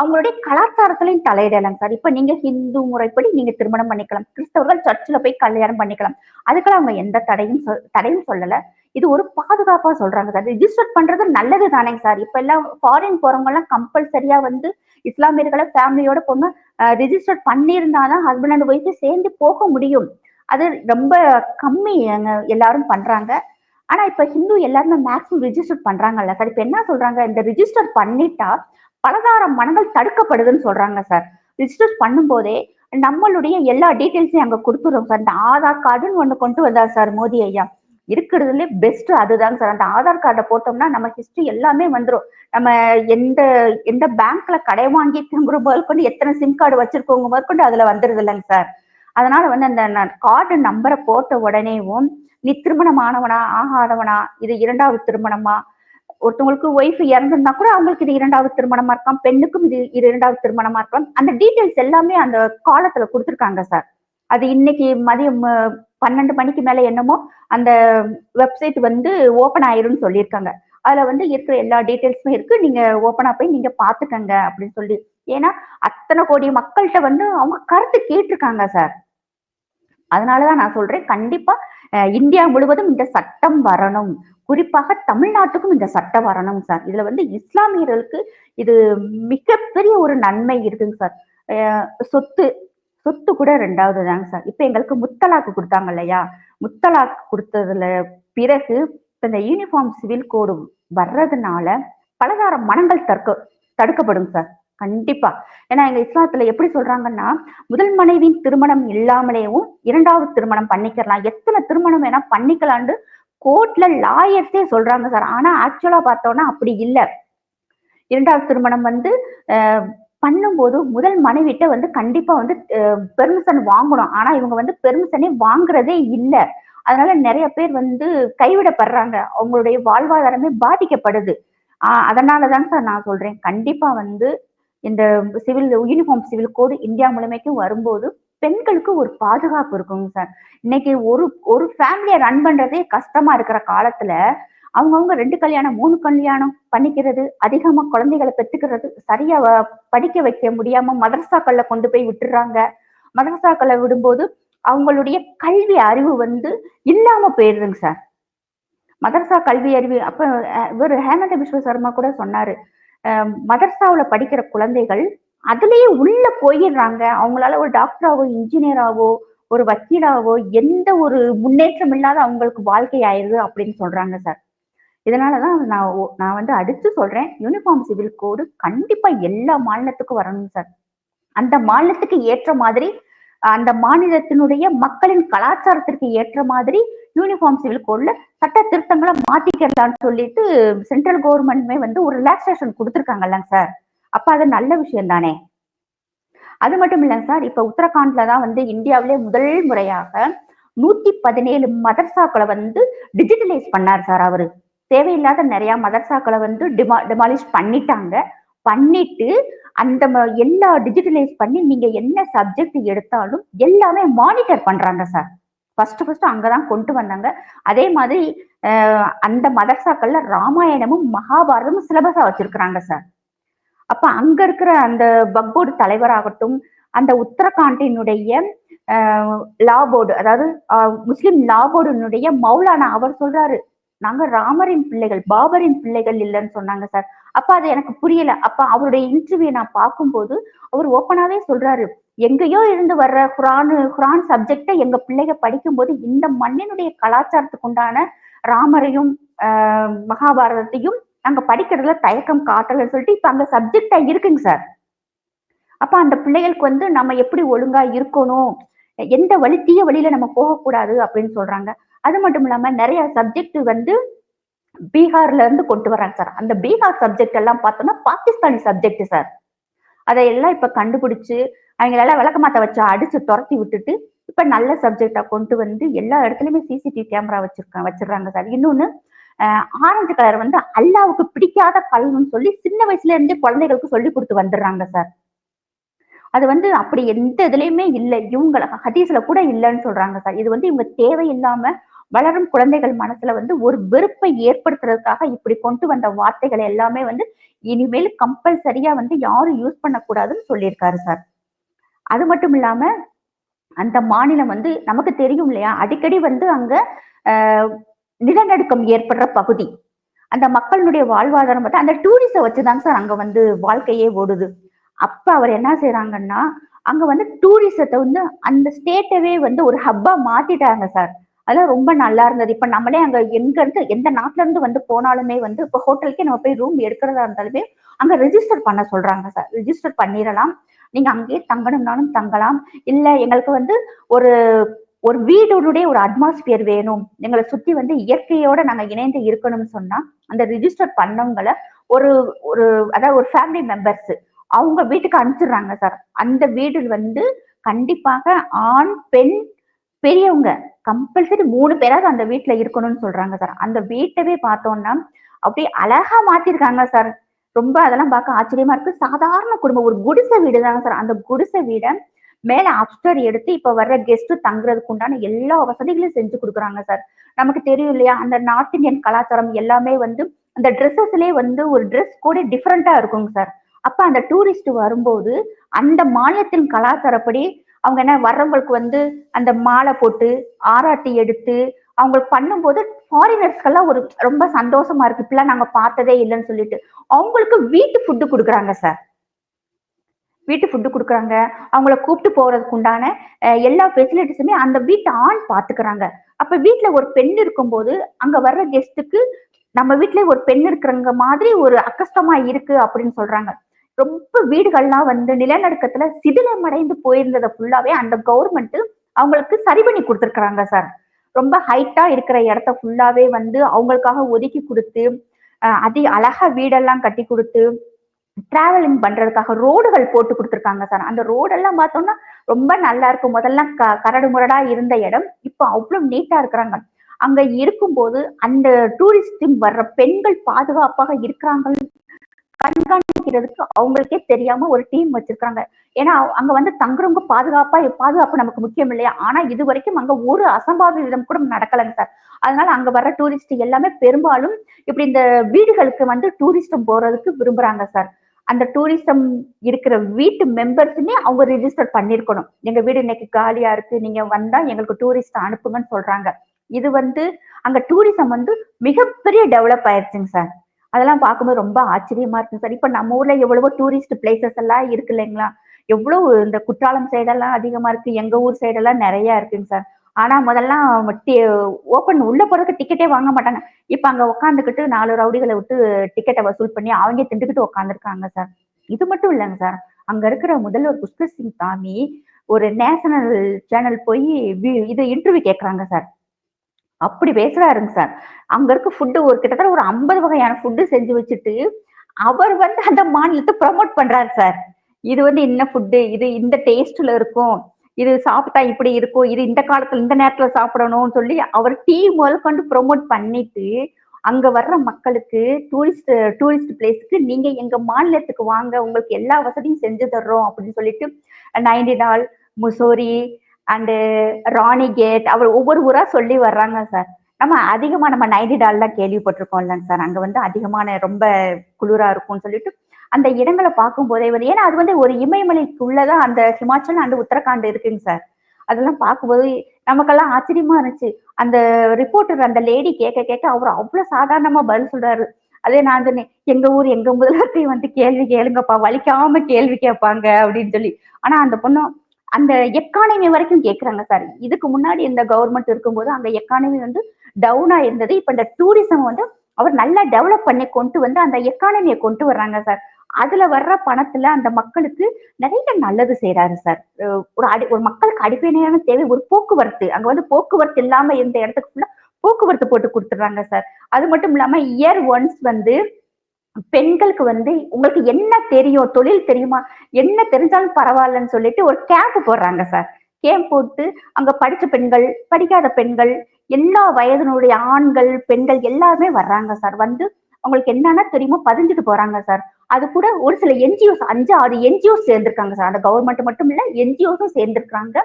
அவங்களுடைய கலாச்சாரத்திலையும் தலையிடலாம் சார். இப்ப நீங்க ஹிந்து முறைப்படி நீங்க திருமணம் பண்ணிக்கலாம். கிறிஸ்தவர்கள் சர்ச்சில் போய் கல்யாணம் பண்ணிக்கலாம். அதுக்கெல்லாம் அவங்க எந்த தடையும் சொல்- தடையும் சொல்லல. இது ஒரு பாதுகாப்பா சொல்றாங்க சார். ரிஜிஸ்டர் பண்றது நல்லது தானேங்க சார். இப்ப எல்லாம் ஃபாரின் போறவங்க எல்லாம் கம்பல்சரியா வந்து இஸ்லாமியர்களை ஃபேமிலியோட பொண்ணு ரிஜிஸ்டர் பண்ணியிருந்தாதான் ஹஸ்பண்ட் அண்ட் ஒய்ஃபு சேர்ந்து போக முடியும். அது ரொம்ப கம்மி அங்க எல்லாரும் பண்றாங்க. ஆனா இப்ப ஹிந்து எல்லாருமே மேக்ஸிமம் ரிஜிஸ்டர் பண்றாங்கல்ல சார் இப்ப என்ன சொல்றாங்க? இந்த ரிஜிஸ்டர் பண்ணிட்டா பலதார மனங்கள் தடுக்கப்படுதுன்னு சொல்றாங்க சார் ரிஜிஸ்டர் பண்ணும்போதே நம்மளுடைய எல்லா டீட்டெயில்ஸையும் அங்க கொடுத்துருவோம் சார் இந்த ஆதார் கார்டுன்னு ஒண்ணு கொண்டு வந்தார் சார் மோடி ஐயா. இருக்கிறதுலே பெஸ்ட் அதுதாங்க சார் அந்த ஆதார் கார்டை போட்டோம்னா நம்ம ஹிஸ்டரி எல்லாமே வந்துடும் நம்ம எந்த எந்த பேங்க்ல கடை வாங்கி தங்குற முதற்கொண்டு எத்தனை சிம் கார்டு வச்சிருக்கோங்க முதற்கொண்டு அதுல வந்துருது இல்லைங்க சார் அதனால வந்து அந்த கார்டு நம்பரை போட்ட உடனேவும் நீ திருமணமானவனா ஆகாதவனா இது இரண்டாவது திருமணமா? ஒருத்தவங்களுக்கு ஒய்ஃப் இறந்துருந்தா கூட அவங்களுக்கு இது இரண்டாவது திருமணமா இருக்கலாம் பெண்ணுக்கும் இது இது இரண்டாவது திருமணமா இருக்கலாம் அந்த டீட்டெயில்ஸ் எல்லாமே அந்த காலத்துல கொடுத்துருக்காங்க சார் அது இன்னைக்கு மதியம் பன்னெண்டு மணிக்கு மேல என்னமோ அந்த வெப்சைட் வந்து ஓபன் ஆயிரும்னு சொல்லியிருக்காங்க. அதுல வந்து இருக்கிற எல்லா டீட்டெயில்ஸுமே இருக்கு. நீங்க ஓப்பனா போய் நீங்க பாத்துக்கங்க அப்படின்னு சொல்லி ஏன்னா அத்தனை கோடி மக்கள்கிட்ட வந்து அவங்க கருத்து கேட்டிருக்காங்க சார் அதனாலதான் நான் சொல்றேன் கண்டிப்பா இந்தியா முழுவதும் இந்த சட்டம் வரணும். குறிப்பாக தமிழ்நாட்டுக்கும் இந்த சட்டம் வரணும் சார் இதுல வந்து இஸ்லாமியர்களுக்கு இது மிகப்பெரிய ஒரு நன்மை இருக்குங்க சார் சொத்து சொத்து கூட ரெண்டாவது தாங்க சார் இப்ப எங்களுக்கு முத்தலாக்கு கொடுத்தாங்க இல்லையா? முத்தலாக்கு கொடுத்ததுல பிறகு இந்த யூனிஃபார்ம் சிவில் கோடு வர்றதுனால பலதார மனங்கள் தடுக்க தடுக்கப்படும் சார் கண்டிப்பா. ஏன்னா எங்க இஸ்லாத்துல எப்படி சொல்றாங்கன்னா முதல் மனைவியின் திருமணம் இல்லாமலேயும் இரண்டாவது திருமணம் பண்ணிக்கலாம். எத்தனை திருமணம் வேணா பண்ணிக்கலான்னு கோர்ட்ல லாயர்ஸே சொல்றாங்க சார் ஆனா ஆக்சுவலா பார்த்தோம்னா அப்படி இல்லை. இரண்டாவது திருமணம் வந்து பண்ணும்போது முதல் மனைவிட்ட வந்து கண்டிப்பா வந்து பெர்மிஷன் வாங்கணும். ஆனா இவங்க வந்து பெர்மிஷனே வாங்குறதே இல்லை. அதனால நிறைய பேர் வந்து கைவிடப்படுறாங்க. அவங்களுடைய வாழ்வாதாரமே பாதிக்கப்படுது. ஆஹ் அதனாலதான் சார் நான் சொல்றேன். கண்டிப்பா வந்து இந்த civil uniform civil code India முழுமைக்கும் வரும்போது பெண்களுக்கு ஒரு பாதுகாப்பு இருக்குங்க சார் இன்னைக்கு ஒரு ஒரு ஃபேமிலியை ரன் பண்றதே கஷ்டமா இருக்கிற காலத்துல அவங்கவுங்க ரெண்டு கல்யாணம் மூணு கல்யாணம் பண்ணிக்கிறது அதிகமா குழந்தைகளை பெற்றுக்கிறது சரியா வ- படிக்க வைக்க முடியாம மதரசாக்கள்ல கொண்டு போய் விட்டுறாங்க. மதரசாக்களை விடும்போது அவங்களுடைய கல்வி அறிவு வந்து இல்லாம போயிருதுங்க சார் மதரசா கல்வி அறிவு அப்ப இவர் ஹேமந்த விஸ்வ சர்மா கூட சொன்னாரு. மதர்சாவில் படிக்கிற குழந்தைகள் அதுலயே உள்ள போயிடுறாங்க. அவங்களால ஒரு டாக்டராவோ இன்ஜினியராவோ ஒரு வக்கீலாவோ எந்த ஒரு முன்னேற்றம் இல்லாத அவங்களுக்கு வாழ்க்கை ஆயிடுது அப்படின்னு சொல்றாங்க சார். இதனாலதான் நான் ஒ- நான் வந்து அடுத்து சொல்றேன் யூனிஃபார்ம் சிவில் கோடு கண்டிப்பா எல்லா மாநிலத்துக்கும் வரணும் சார். அந்த மாநிலத்துக்கு ஏற்ற மாதிரி அந்த மாநிலத்தினுடைய மக்களின் கலாச்சாரத்திற்கு ஏற்ற மாதிரி யூனிஃபார்ம் சிவில் கோட்ல சட்ட திருத்தங்களை மாத்திக்கிறதான்னு சொல்லிட்டு சென்ட்ரல் கவர்மெண்ட்மே வந்து ஒரு ரிலாக்ஸேஷன் கொடுத்துருக்காங்கல்லங்க சார் அப்ப அது நல்ல விஷயம் தானே அது மட்டும் இல்லைங்க சார் இப்ப உத்தரகாண்ட்ல தான் வந்து இந்தியாவிலே முதல் முறையாக நூத்தி பதினேழு மதர்சாக்களை வந்து டிஜிட்டலைஸ் பண்ணார் சார் அவரு. தேவையில்லாத நிறைய மதர்சாக்களை வந்து டிமா டிமாலிஷ் பண்ணிட்டாங்க. பண்ணிட்டு அந்த ம- எல்லா டிஜிட்டலைஸ் பண்ணி நீங்க என்ன சப்ஜெக்ட் எடுத்தாலும் எல்லாமே மானிட்டர் பண்றாங்க சார் ஃபர்ஸ்ட் ஃபர்ஸ்ட் அங்கதான் கொண்டு வந்தாங்க. அதே மாதிரி அந்த மதர்சாக்கள்ல ராமாயணமும் மகாபாரதமும் சிலபஸா வச்சிருக்கிறாங்க சார் அப்ப அங்க இருக்கிற அந்த பக்போர்டு தலைவராகட்டும் அந்த உத்தரகாண்டினுடைய லா போர்டு அதாவது அஹ், முஸ்லிம் லா போர்டுனுடைய மௌலானா அவர் சொல்றாரு நாங்க ராமரின் பிள்ளைகள் பாபரின் பிள்ளைகள் இல்லைன்னு சொன்னாங்க சார் அப்ப அது எனக்கு புரியல. அப்ப அவருடைய இன்டர்வியூ நான் பார்க்கும்போது அவர் ஓப்பனாவே சொல்றாரு. எங்கேயோ இருந்து வர்ற குரான் குரான் சப்ஜெக்டை எங்க பிள்ளைங்க படிக்கும்போது இந்த மண்ணினுடைய கலாச்சாரத்துக்கு உண்டான ராமரையும் மகாபாரதத்தையும் நாங்க படிக்கிறதுல தயக்கம் காட்டலன்னு சொல்லிட்டு இப்ப அங்க சப்ஜெக்டா இருக்குங்க சார் அப்ப அந்த பிள்ளைகளுக்கு வந்து நம்ம எப்படி ஒழுங்கா இருக்கணும்? எந்த வழி தீய வழியில நம்ம போகக்கூடாது அப்படின்னு சொல்றாங்க. அது மட்டும் இல்லாம நிறைய சப்ஜெக்ட் வந்து பீகார்ல இருந்து கொண்டு வராங்க சார். அந்த பீகார் சப்ஜெக்ட் எல்லாம் பார்த்தோம்னா பாகிஸ்தானி சப்ஜெக்ட் சார். அதையெல்லாம் இப்ப கண்டுபிடிச்சு அவங்களெல்லாம் விளக்கமாத்த வச்சு அடிச்சு துரத்தி விட்டுட்டு இப்ப நல்ல சப்ஜெக்டா கொண்டு வந்து எல்லா இடத்துலயுமே சிசிடிவி கேமரா வச்சிருக்காங்க வச்சிடுறாங்க சார். இன்னொன்னு ஆரஞ்சு கலர் வந்து அல்லாவுக்கு பிடிக்காத கல்லுன்னு சொல்லி சின்ன வயசுல இருந்தே குழந்தைகளுக்கு சொல்லி கொடுத்து வந்துடுறாங்க சார். அது வந்து அப்படி எந்த இதுலயுமே இல்லை. இவங்க ஹதீஸ்ல கூட இல்லைன்னு சொல்றாங்க சார். இது வந்து இவங்க தேவையில்லாம வளரும் குழந்தைகள் மனசுல வந்து ஒரு வெறுப்பை ஏற்படுத்துறதுக்காக இப்படி கொண்டு வந்த வார்த்தைகள் எல்லாமே வந்து இனிமேல் கம்பல்சரியா வந்து யாரும் யூஸ் பண்ணக்கூடாதுன்னு சொல்லியிருக்காரு சார் அது மட்டும் இல்லாம அந்த மாநிலம் வந்து நமக்கு தெரியும் இல்லையா? அடிக்கடி வந்து அங்க நிலநடுக்கம் ஏற்படுற பகுதி. அந்த மக்களுடைய வாழ்வாதாரம் பார்த்தா அந்த டூரிஸ்ட வச்சுதாங்க சார் அங்க வந்து வாழ்க்கையே ஓடுது. அப்ப அவர் என்ன செய்யறாங்கன்னா அங்க வந்து டூரிசத்தை வந்து அந்த ஸ்டேட்டவே வந்து ஒரு ஹப்பா மாத்திட்டாங்க சார் அதெல்லாம் ரொம்ப நல்லா இருந்தது. இப்ப நம்மளே அங்க எங்க இருந்து எந்த நாட்டுல இருந்து வந்து போனாலுமே வந்து இப்ப ஹோட்டலுக்கே நம்ம போய் ரூம் எடுக்கிறதா இருந்தாலுமே அங்க ரெஜிஸ்டர் பண்ண சொல்றாங்க சார் ரிஜிஸ்டர் பண்ணிடலாம். நீங்க அங்கேயே தங்கணும்னாலும் தங்கலாம். இல்ல எங்களுக்கு வந்து ஒரு ஒரு வீடுடைய ஒரு அட்மாஸ்பியர் வேணும். எங்களை சுத்தி வந்து இயற்கையோட நாங்க இணைந்து இருக்கணும்னு சொன்னா அந்த ரிஜிஸ்டர் பண்ணவங்களை ஒரு ஒரு அதாவது ஒரு ஃபேமிலி மெம்பர்ஸ் அவங்க வீட்டுக்கு அனுப்பிச்சிடுறாங்க சார் அந்த வீடு வந்து கண்டிப்பாக ஆண் பெண் பெரியவங்க கம்பல்சரி மூணு பேராவது அந்த வீட்டுல இருக்கணும்னு சொல்றாங்க சார். அந்த வீட்டவே பார்த்தோம்னா அப்படியே அழகா மாத்திருக்காங்க சார். ரொம்ப அதெல்லாம் பார்க்க ஆச்சரியமா இருக்கு. சாதாரண குடும்பம் ஒரு குடிசை வீடு தாங்க சார். அந்த குடிசை வீடை மேல அப்ஸ்டர் எடுத்து இப்ப வர்ற கெஸ்ட் தங்குறதுக்கு உண்டான எல்லா வசதிகளையும் செஞ்சு கொடுக்குறாங்க சார். நமக்கு தெரியும் இல்லையா? அந்த நார்த் இந்தியன் கலாச்சாரம் எல்லாமே வந்து அந்த ட்ரெஸ்ஸஸ்லயே வந்து ஒரு ட்ரெஸ் கூட டிஃப்ரெண்டா இருக்குங்க சார். அப்ப அந்த டூரிஸ்ட் வரும்போது அந்த மாநிலத்தின் கலாச்சாரப்படி அவங்க என்ன வர்றவங்களுக்கு வந்து அந்த மாலை போட்டு ஆராட்டி எடுத்து அவங்க பண்ணும்போது ஃபாரினர்ஸ்க்கெல்லாம் ஒரு ரொம்ப சந்தோஷமா இருக்கு. இப்பெல்லாம் நாங்க பார்த்ததே இல்லைன்னு சொல்லிட்டு அவங்களுக்கு வீட்டு ஃபுட்டு கொடுக்குறாங்க சார் வீட்டு ஃபுட்டு கொடுக்குறாங்க. அவங்கள கூப்பிட்டு போறதுக்கு உண்டான எல்லா ஃபெசிலிட்டிஸுமே அந்த வீட்டு ஆண் பாத்துக்கிறாங்க. அப்ப வீட்டுல ஒரு பெண் இருக்கும்போது அங்க வர்ற கெஸ்ட்டுக்கு நம்ம வீட்டுல ஒரு பெண் இருக்கிறங்க மாதிரி ஒரு அக்கஸ்டமா இருக்கு அப்படின்னு சொல்றாங்க. ரொம்ப வீடுகள்லாம் வந்து நிலநடுக்கத்துல சிதிலமடைந்து போயிருந்ததை ஃபுல்லாவே அந்த கவர்மெண்ட் அவங்களுக்கு சரி பண்ணி கொடுத்துருக்காங்க சார் ரொம்ப ஹைட்டா இருக்கிற இடத்த ஃபுல்லாவே வந்து அவங்களுக்காக ஒதுக்கி கொடுத்து அஹ், அதி அழகா வீடெல்லாம் கட்டி கொடுத்து டிராவலிங் பண்றதுக்காக ரோடுகள் போட்டு கொடுத்துருக்காங்க சார் அந்த ரோடெல்லாம் பார்த்தோம்னா ரொம்ப நல்லா இருக்கும். முதல்ல க கரடு முரடா இருந்த இடம். இப்போ அவ்வளவு நீட்டா இருக்கிறாங்க. அங்க இருக்கும்போது அந்த டூரிஸ்ட் வர்ற பெண்கள் பாதுகாப்பாக இருக்கிறாங்க. கண்காணிக்கிறதுக்கு அவங்களுக்கே தெரியாம ஒரு டீம் வச்சிருக்காங்க. ஏன்னா அங்க வந்து தங்குறவங்க பாதுகாப்பா பாதுகாப்பு நமக்கு முக்கியம் இல்லையா? ஆனா இது வரைக்கும் அங்க ஒரு அசம்பாவிதம் கூட நடக்கலைங்க சார். அதனால அங்க வர்ற டூரிஸ்ட் எல்லாமே பெரும்பாலும் இப்படி இந்த வீடுகளுக்கு வந்து டூரிஸ்டம் போறதுக்கு விரும்புறாங்க சார். அந்த டூரிசம் இருக்கிற வீட்டு மெம்பர்ஸுமே அவங்க ரிஜிஸ்டர் பண்ணிருக்கணும். எங்க வீடு இன்னைக்கு காலியா இருக்கு நீங்க வந்தா எங்களுக்கு டூரிஸ்ட் அனுப்புங்கன்னு சொல்றாங்க. இது வந்து அங்க டூரிசம் வந்து மிகப்பெரிய டெவலப் ஆயிருச்சுங்க சார். அதெல்லாம் பார்க்கும்போது ரொம்ப ஆச்சரியமா இருக்குங்க சார். இப்ப நம்ம ஊர்ல எவ்வளவோ டூரிஸ்ட் பிளேசஸ் எல்லாம் இருக்கு இல்லைங்களா? எவ்வளவு இந்த குற்றாலம் சைடெல்லாம் அதிகமா இருக்கு எங்க ஊர் சைடெல்லாம் நிறைய இருக்குங்க சார். ஆனா முதல்லாம் ஓப்பன் உள்ள போறதுக்கு டிக்கெட்டே வாங்க மாட்டாங்க. இப்ப அங்க உட்காந்துக்கிட்டு நாலு ரவுடிகளை விட்டு டிக்கெட்டை வசூல் பண்ணி அவங்க திண்டுக்கிட்டு உட்காந்துருக்காங்க சார். இது மட்டும் இல்லைங்க சார். அங்க இருக்கிற முதல்வர் புஷ்கர் சிங் தாமி ஒரு நேஷனல் சேனல் போய் இது இன்டர்வியூ கேட்கறாங்க சார். அப்படி பேசுறாருங்க சார். அங்க இருக்க ஃபுட்டு ஒரு கிட்டத்தட்ட ஒரு ஐம்பது வகையான ஃபுட்டு செஞ்சு வச்சுட்டு அவர் வந்து அந்த மாநிலத்தை ப்ரமோட் பண்றாரு சார். இது வந்து என்ன ஃபுட்டு இது இந்த டேஸ்ட்ல இருக்கும். இது சாப்பிட்டா இப்படி இருக்கும். இது இந்த காலத்துல இந்த நேரத்துல சாப்பிடணும்னு சொல்லி அவர் டீ முதல் கொண்டு ப்ரொமோட் பண்ணிட்டு அங்க வர்ற மக்களுக்கு டூரிஸ்ட் டூரிஸ்ட் பிளேஸ்க்கு நீங்க எங்க மாநிலத்துக்கு வாங்க உங்களுக்கு எல்லா வசதியும் செஞ்சு தர்றோம் அப்படின்னு சொல்லிட்டு நைன்டிடால் முசோரி அண்டு ராணி கேட் அவர் ஒவ்வொரு ஊரா சொல்லி வர்றாங்க சார் நம்ம அதிகமா நம்ம நைன்டிடால்லாம் கேள்விப்பட்டிருக்கோம் இல்லைங்க சார் அங்க வந்து அதிகமான ரொம்ப குளிரா இருக்கும்னு சொல்லிட்டு அந்த இடங்களை பார்க்கும் போதே வந்து ஏன்னா அது வந்து ஒரு இமயமலைக்குள்ளதான் அந்த ஹிமாச்சல் அண்டு உத்தரகாண்ட் இருக்குங்க சார் அதெல்லாம் பார்க்கும்போது நமக்கெல்லாம் ஆச்சரியமா இருந்துச்சு. அந்த ரிப்போர்ட்டர் அந்த லேடி கேட்க கேட்க அவர் அவ்வளவு சாதாரணமா பதில் சொல்றாரு. அதே நான் சொன்னேன் எங்க ஊர் எங்க முதல்வர்கிட்ட வந்து கேள்வி கேளுங்கப்பா வலிக்காம கேள்வி கேட்பாங்க அப்படின்னு சொல்லி. ஆனா அந்த பொண்ணு அந்த எக்கானமி வரைக்கும் கேட்குறாங்க சார். இதுக்கு முன்னாடி இந்த கவர்மெண்ட் இருக்கும்போது அந்த எக்கானமி வந்து டவுனா இருந்தது. இப்ப இந்த டூரிசம் வந்து அவர் நல்லா டெவலப் பண்ணி கொண்டு வந்து அந்த எக்கானமியை கொண்டு வர்றாங்க சார். அதுல வர்ற பணத்துல அந்த மக்களுக்கு நிறைய நல்லது செய்யறாரு சார். ஒரு அடி ஒரு மக்களுக்கு அடிப்படையான தேவை ஒரு போக்குவரத்து. அங்க வந்து போக்குவரத்து இல்லாம இருந்த இடத்துக்கு ஃபுல்லா போக்குவரத்து போட்டு கொடுத்துட்றாங்க சார். அது மட்டும் இல்லாம இயர் ஒன்ஸ் வந்து பெண்களுக்கு வந்து உங்களுக்கு என்ன தெரியும் தொழில் தெரியுமா? என்ன தெரிஞ்சாலும் பரவாயில்லன்னு சொல்லிட்டு ஒரு கேம்ப் போடுறாங்க சார் கேம்ப் போட்டு அங்க படிச்ச பெண்கள் படிக்காத பெண்கள் எல்லா வயதினுடைய ஆண்கள் பெண்கள் எல்லாருமே வர்றாங்க சார் வந்து அவங்களுக்கு என்னன்னா தெரியுமோ பதிஞ்சுட்டு போறாங்க சார் அது கூட ஒரு சில என்ஜிஓஸ் அஞ்சு ஆறு என்ஜிஓஸ் சேர்ந்திருக்காங்க சார் அந்த கவர்மெண்ட் மட்டும் இல்ல என்ஜிஓஸும் சேர்ந்திருக்காங்க.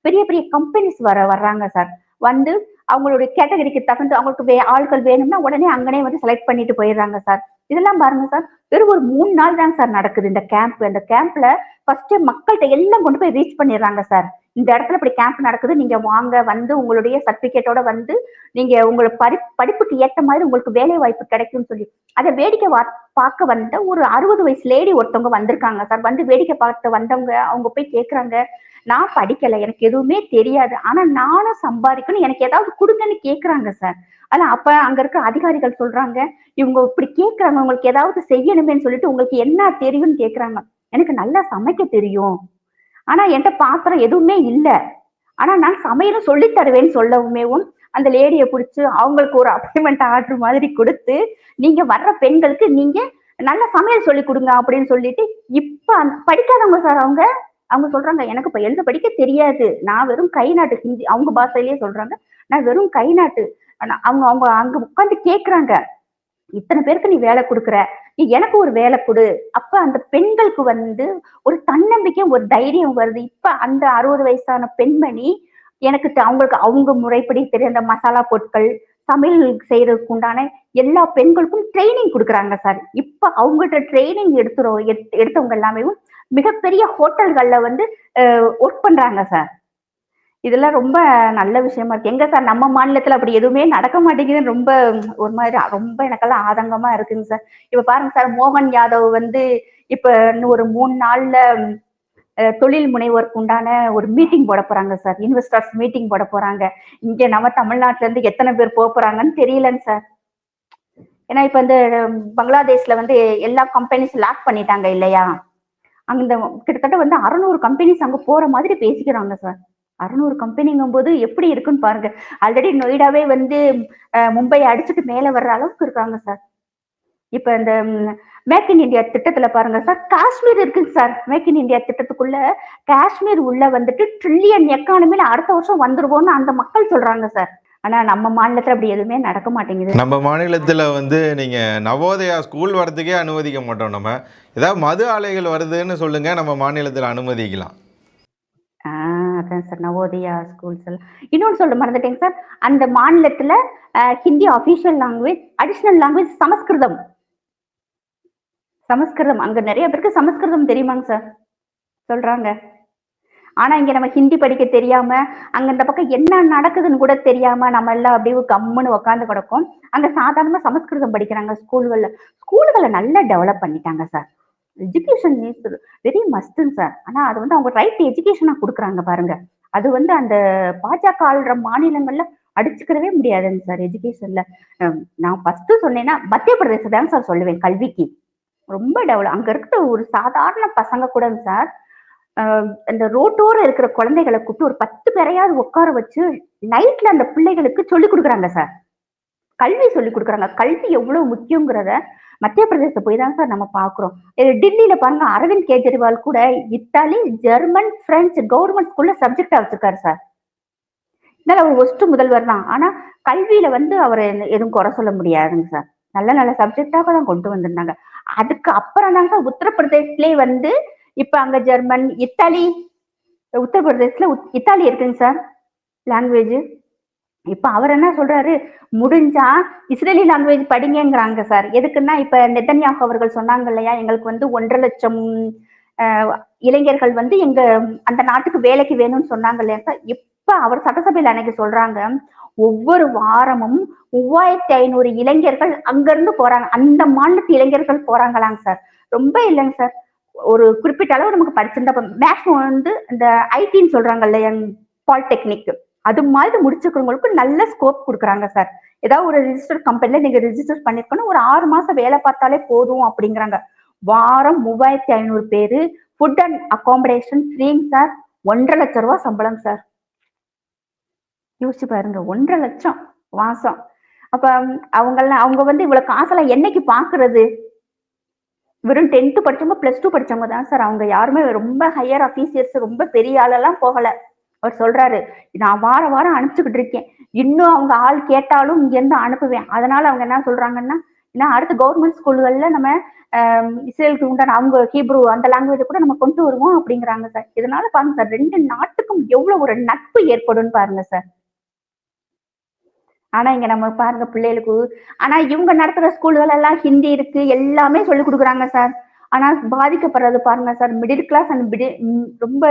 பெரிய பெரிய கம்பெனிஸ் வர வர்றாங்க சார் வந்து அவங்களுடைய கேட்டகரிக்கு தகுந்த அவங்களுக்கு வே ஆட்கள் வேணும்னா உடனே அங்கனே வந்து செலக்ட் பண்ணிட்டு போயிடுறாங்க சார் இதெல்லாம் பாருங்க சார் வெறும் ஒரு மூணு நாள் தான் சார் நடக்குது இந்த கேம்ப் அந்த கேம்ப்ல ஃபர்ஸ்ட் மக்கள்கிட்ட எல்லாம் கொண்டு போய் ரீச் பண்ணிடுறாங்க சார் இந்த இடத்துல இப்படி கேம்ப் நடக்குது நீங்க வாங்க வந்து உங்களுடைய சர்டிபிகேட்டோட வந்து நீங்க உங்களை படி படிப்புக்கு ஏத்த மாதிரி உங்களுக்கு வேலை வாய்ப்பு கிடைக்கும்னு சொல்லி. அதை வேடிக்கை வா பார்க்க வந்த ஒரு அறுபது வயசு லேடி ஒருத்தவங்க வந்திருக்காங்க சார் வந்து வேடிக்கை பார்த்து வந்தவங்க அவங்க போய் கேக்குறாங்க. நான் படிக்கல எனக்கு எதுவுமே தெரியாது. ஆனா நானும் சம்பாதிக்கணும். எனக்கு ஏதாவது கொடுங்கன்னு கேக்குறாங்க சார். ஆனா அப்ப அங்க இருக்க அதிகாரிகள் சொல்றாங்க இவங்க இப்படி கேக்குறாங்க உங்களுக்கு ஏதாவது செய்யணுமேன்னு சொல்லிட்டு உங்களுக்கு என்ன தெரியும்னு கேக்குறாங்க. எனக்கு நல்லா சமைக்க தெரியும். ஆனா என்கிட்ட பாத்திரம் எதுவுமே இல்ல. ஆனா நான் சமையலும் சொல்லி தருவேன்னு சொல்லவுமேவும் அந்த லேடியை பிடிச்சு அவங்களுக்கு ஒரு அப்பாயின்மெண்ட் ஆர்டர் மாதிரி கொடுத்து நீங்க வர்ற பெண்களுக்கு நீங்க நல்ல சமையல் சொல்லி கொடுங்க அப்படின்னு சொல்லிட்டு இப்ப படிக்காதவங்க சார் அவங்க அவங்க சொல்றாங்க எனக்கு இப்ப எழுத படிக்க தெரியாது. நான் வெறும் கை நாட்டு ஹிந்தி அவங்க பாஷையிலேயே சொல்றாங்க நான் வெறும் கை நாட்டு அவங்க அவங்க அங்க உட்காந்து கேக்குறாங்க. இத்தனை பேருக்கு நீ வேலை கொடுக்குற? நீ எனக்கு ஒரு வேலை கொடு. அப்ப அந்த பெண்களுக்கு வந்து ஒரு தன்னம்பிக்கை ஒரு தைரியம் வருது. இப்ப அந்த அறுபது வயசான பெண்மணி எனக்கு தெ- அவங்களுக்கு அவங்க முறைப்படி தெரிந்த மசாலா பொருட்கள் சமையல் செய்யறதுக்கு உண்டான எல்லா பெண்களுக்கும் ட்ரைனிங் கொடுக்குறாங்க சார் இப்ப அவங்ககிட்ட ட்ரைனிங் எடுத்துறோம் எடுத்தவங்க எல்லாமே மிகப்பெரிய ஹோட்டல்கள்ல வந்து ஒர்க் பண்றாங்க சார் இதெல்லாம் ரொம்ப நல்ல விஷயமா இருக்கு. எங்க சார் நம்ம மாநிலத்துல அப்படி எதுவுமே நடக்க மாட்டேங்குதுன்னு ரொம்ப ஒரு மாதிரி ரொம்ப எனக்கெல்லாம் ஆதங்கமா இருக்குங்க சார் இப்ப பாருங்க சார் மோகன் யாதவ் வந்து இப்ப இன்னும் ஒரு மூணு நாள்ல தொழில் முனைவோருக்கு உண்டான ஒரு மீட்டிங் போட போறாங்க சார் இன்வெஸ்டர்ஸ் மீட்டிங் போட போறாங்க. இங்க நம்ம தமிழ்நாட்டுல இருந்து எத்தனை பேர் போக போறாங்கன்னு தெரியலங்க சார் ஏன்னா இப்ப இந்த பங்களாதேஷ்ல வந்து எல்லா கம்பெனிஸ் லாக் பண்ணிட்டாங்க இல்லையா? அந்த கிட்டத்தட்ட வந்து அறுநூறு கம்பெனிஸ் அங்க போற மாதிரி பேசிக்கிறாங்க சார் அறுநூறு கம்பெனிங்கும் போது எப்படி இருக்குன்னு பாருங்க. ஆல்ரெடி நொய்டாவே வந்து மும்பை அடிச்சுட்டு மேல வர்ற அளவுக்கு இருக்காங்க சார் இப்ப இந்த மேக் இன் இந்தியா திட்டத்துல பாருங்க சார் காஷ்மீர் இருக்குங்க சார் மேக் இன் இந்தியா திட்டத்துக்குள்ள காஷ்மீர் உள்ள வந்துட்டு ட்ரில்லியன் எக்கானமில அடுத்த வருஷம் வந்துருவோம்னு அந்த மக்கள் சொல்றாங்க சார் ஆனா நம்ம மாநிலத்துல அப்படி எதுவுமே நடக்க மாட்டேங்குது. நம்ம மாநிலத்தில் வந்து நீங்கள் நவோதயா ஸ்கூல் வரதுக்கே அனுமதிக்க மாட்டோம் நம்ம. ஏதாவது மது ஆலைகள் வருதுன்னு சொல்லுங்கள் நம்ம மாநிலத்தில் அனுமதிக்கலாம். அதான் சார் நவோதயா ஸ்கூல்ஸ் எல்லாம். இன்னொன்னு சொல்ல மறந்துட்டேங்க சார் அந்த மாநிலத்துல Hindi official language additional language Samaskritam. Samaskritam. அங்க நிறைய பேருக்கு சமஸ்கிருதம் தெரியுமாங்க சார் சொல்றாங்க. ஆனா இங்க நம்ம ஹிந்தி படிக்க தெரியாம அங்க இந்த பக்கம் என்ன நடக்குதுன்னு கூட தெரியாம நம்ம எல்லாம் அப்படியே கம்முன்னு உட்காந்து கிடக்கும். அங்க சாதாரணமா சமஸ்கிருதம் படிக்கிறாங்க ஸ்கூல்கள்ல. ஸ்கூல்களை நல்லா டெவலப் பண்ணிட்டாங்க சார் எஜுகேஷன் இஸ் வெரி மஸ்ட்னு சார் ஆனா அது வந்து அவங்க ரைட் எஜுகேஷனா கொடுக்குறாங்க பாருங்க. அது வந்து அந்த பாஜக ஆளுற மாநிலங்கள்ல அடிச்சுக்கிறவே முடியாதுங்க சார் எஜுகேஷன்ல நான் ஃபர்ஸ்ட் சொன்னேன்னா மத்திய பிரதேசம் சார் சொல்லுவேன் கல்விக்கு. ரொம்ப டெவலப் அங்க இருக்கிற ஒரு சாதாரண பசங்க கூட சார் அந்த ரோட்டோர இருக்கிற குழந்தைகளை கூப்பிட்டு ஒரு பத்து பேரையாவது உட்கார வச்சு நைட்ல அந்த பிள்ளைகளுக்கு சொல்லி கொடுக்குறாங்க சார். கல்வி சொல்லி கொடுக்குறாங்க. கல்வி எவ்வளவு முக்கியங்கிறத மத்திய பிரதேச போய் தான் சார் நம்ம பாக்குறோம் இது டெல்லியில பாருங்க அரவிந்த் கெஜ்ரிவால் கூட இத்தாலி ஜெர்மன் பிரெஞ்சு கவர்மெண்ட் ஸ்கூல்ல சப்ஜெக்டா வச்சிருக்காரு சார். இதனால அவர் ஒஸ்ட் முதல்வர் தான். ஆனா கல்வியில வந்து அவர் எதுவும் குறை சொல்ல முடியாதுங்க சார். நல்ல நல்ல சப்ஜெக்டாக தான் கொண்டு வந்திருந்தாங்க. அதுக்கு அப்புறம் தாங்க உத்தரப்பிரதேஷ்லயே வந்து இப்ப அங்க ஜெர்மன் இத்தாலி உத்தரப்பிரதேசத்துல இத்தாலி இருக்குங்க சார் லாங்குவேஜ் இப்ப அவர் என்ன சொல்றாரு? முடிஞ்சா இஸ்ரேலி லாங்குவேஜ் படிங்கிறாங்க சார் எதுக்குன்னா இப்ப நெத்தன்யாகு அவர்கள் சொன்னாங்க இல்லையா எங்களுக்கு வந்து ஒன்றரை லட்சம் இளைஞர்கள் வந்து எங்க அந்த நாட்டுக்கு வேலைக்கு வேணும்னு சொன்னாங்க இல்லையா சார் இப்ப அவர் சட்டசபையில அன்னைக்கு சொல்றாங்க ஒவ்வொரு வாரமும் மூவாயிரத்தி ஐநூறு இளைஞர்கள் அங்கிருந்து போறாங்க. அந்த மாநிலத்து இளைஞர்கள் போறாங்களாங்க சார் ரொம்ப இல்லைங்க சார் ஒரு குறிப்பிட்ட அளவு நமக்கு படிச்சிருந்தா மேக்ஸிமம் வந்து இந்த ஐடின்னு சொல்றாங்க இல்லையா பாலிடெக்னிக் அது மாதிரி முடிச்சிருக்கிறவங்களுக்கு நல்ல ஸ்கோப் கொடுக்குறாங்க சார் ஏதாவது ஒரு ரிஜிஸ்டர் கம்பெனில நீங்க ரிஜிஸ்டர் பண்ணிருக்கணும். ஒரு ஆறு மாசம் வேலை பார்த்தாலே போதும் அப்படிங்கிறாங்க. வாரம் மூவாயிரத்தி ஐநூறு பேரு ஃபுட் அண்ட் அகாமடேஷன் ஃப்ரீங் சார் ஒன்றரை லட்சம் ரூபா சம்பளம் சார் யோசிச்சு பாருங்க ஒன்றரை லட்சம் மாசம் அப்ப அவங்கெல்லாம் அவங்க வந்து இவ்வளவு காசெல்லாம் என்னைக்கு பாக்குறது? வெறும் டென்த்து படிச்சவங்க பிளஸ் டூ படிச்சவங்க தான் சார் அவங்க யாருமே ரொம்ப ஹையர் அஃபீசியர்ஸ் ரொம்ப பெரிய ஆளெல்லாம் போகல. அவர் சொல்றாரு நான் வார வாரம் அனுப்பிச்சுக்கிட்டு இருக்கேன். இன்னும் அவங்க ஆள் கேட்டாலும் இங்க இருந்து அனுப்புவேன். அதனால அவங்க என்ன சொல்றாங்கன்னா ஏன்னா அடுத்த கவர்மெண்ட் ஸ்கூல்கள்ல நம்ம இஸ்ரேலுக்கு உண்டான அவங்க ஹீப்ரூ அந்த லாங்குவேஜ் கூட நம்ம கொண்டு வருவோம் அப்படிங்கிறாங்க சார் இதனால பாருங்க சார் ரெண்டு நாட்டுக்கும் எவ்வளவு ஒரு நட்பு ஏற்படும் பாருங்க சார் ஆனா இங்க நம்ம பாருங்க பிள்ளைகளுக்கு ஆனா இவங்க நடத்துற ஸ்கூல்கள் எல்லாம் ஹிந்தி இருக்கு எல்லாமே சொல்லி கொடுக்குறாங்க சார். ஆனால் பாதிக்கப்படுறது பாருங்க சார் மிடில் கிளாஸ் அண்ட் மிடி ரொம்ப